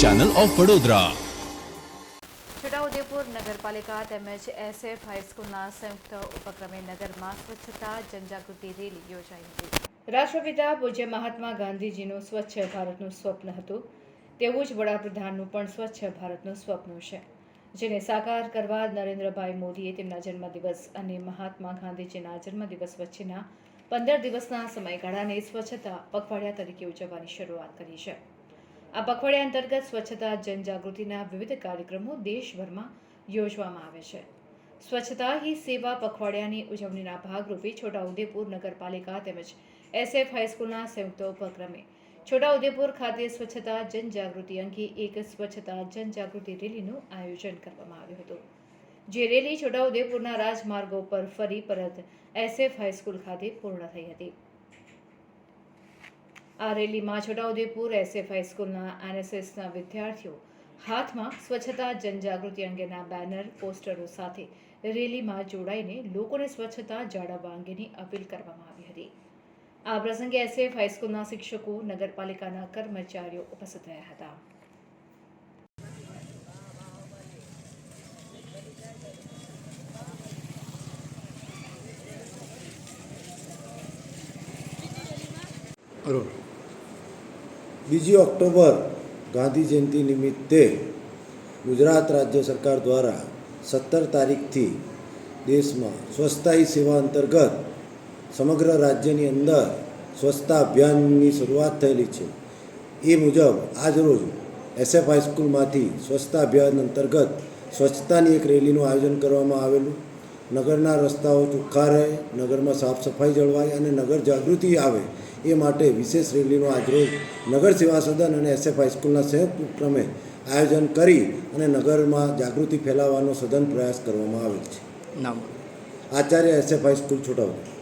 Channel of Vadodara Chhotaudepur નગરપાલિકા તેમજ SF હાઈસ્કૂલના સંયુક્ત ઉપક્રમે નગરમાં સ્વચ્છતા જનજાગૃતિ રેલી યોજાઈ હતી. રાષ્ટ્રપિતા પૂજ્ય મહાત્મા ગાંધીજીનું સ્વચ્છ ભારતનું સ્વપ્ન હતું. તેવું જ વડાપ્રધાનનું પણ સ્વચ્છ ભારતનું સ્વપ્ન છે. જેને સાકાર કરવા નરેન્દ્રભાઈ મોદીએ તેમના જન્મદિવસ અને મહાત્મા ગાંધીજીના જન્મદિવસ વચ્ચેના પંદર દિવસના સમયગાળાને સ્વચ્છતા પખવાડિયા તરીકે ઉજવવાની શરૂઆત કરી છે. આ પખવાડિયા અંતર્ગત સ્વચ્છતા જનજાગૃતિના વિવિધ કાર્યક્રમો દેશભરમાં યોજવામાં આવે છે. સ્વચ્છતા હી સેવા પખવાડિયાની ઉજવણીના ભાગરૂપે છોટાઉદેપુર નગરપાલિકા તેમજ એસએફ હાઈસ્કૂલના સંયુક્ત ઉપક્રમે છોટાઉદેપુર ખાતે સ્વચ્છતા જનજાગૃતિ અંગે એક સ્વચ્છતા જનજાગૃતિ રેલીનું આયોજન કરવામાં આવ્યું હતું. જે રેલી છોટાઉદેપુરના રાજમાર્ગો પર ફરી પરત એસએફ હાઈસ્કૂલ ખાતે પૂર્ણ થઈ હતી. આ રેલીમાં છોટાઉદેપુર એસએફ હાઈસ્કૂલના એનએસએસના વિદ્યાર્થીઓ હાથમાં સ્વચ્છતા જનજાગૃતિ અંગેના બેનર, પોસ્ટરો સાથે રેલીમાં જોડાઈને લોકોને સ્વચ્છતા જાળવવા અંગેની અપીલ કરવામાં આવી હતી. આ પ્રસંગે એસએફ હાઈસ્કૂલના શિક્ષકો, નગરપાલિકાના કર્મચારીઓ ઉપસ્થિત રહ્યા હતા. બરોબર બીજી ઓક્ટોબર ગાંધી જયંતિ નિમિત્તે ગુજરાત રાજ્ય સરકાર દ્વારા સત્તર તારીખથી દેશમાં સ્વચ્છતા સેવા અંતર્ગત સમગ્ર રાજ્યની અંદર સ્વચ્છતા અભિયાનની શરૂઆત થયેલી છે. એ મુજબ આજરોજ એસએફ હાઈસ્કૂલમાંથી સ્વચ્છતા અભિયાન અંતર્ગત સ્વચ્છતાની એક રેલીનું આયોજન કરવામાં આવેલું. નગરના રસ્તાઓ ચોખ્ખા રહે, નગરમાં સાફ સફાઈ જળવાય અને નગર જાગૃતિ આવે એ માટે વિશેષ રેલીનું આજરોજ નગર સેવા સદન અને એસએફ હાઈસ્કૂલના સંયુક્ત ઉપક્રમે આયોજન કરી અને નગરમાં જાગૃતિ ફેલાવવાનો સઘન પ્રયાસ કરવામાં આવેલ છે. નામ. Acharya SF high school Chhota Udepur.